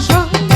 সঙ্গ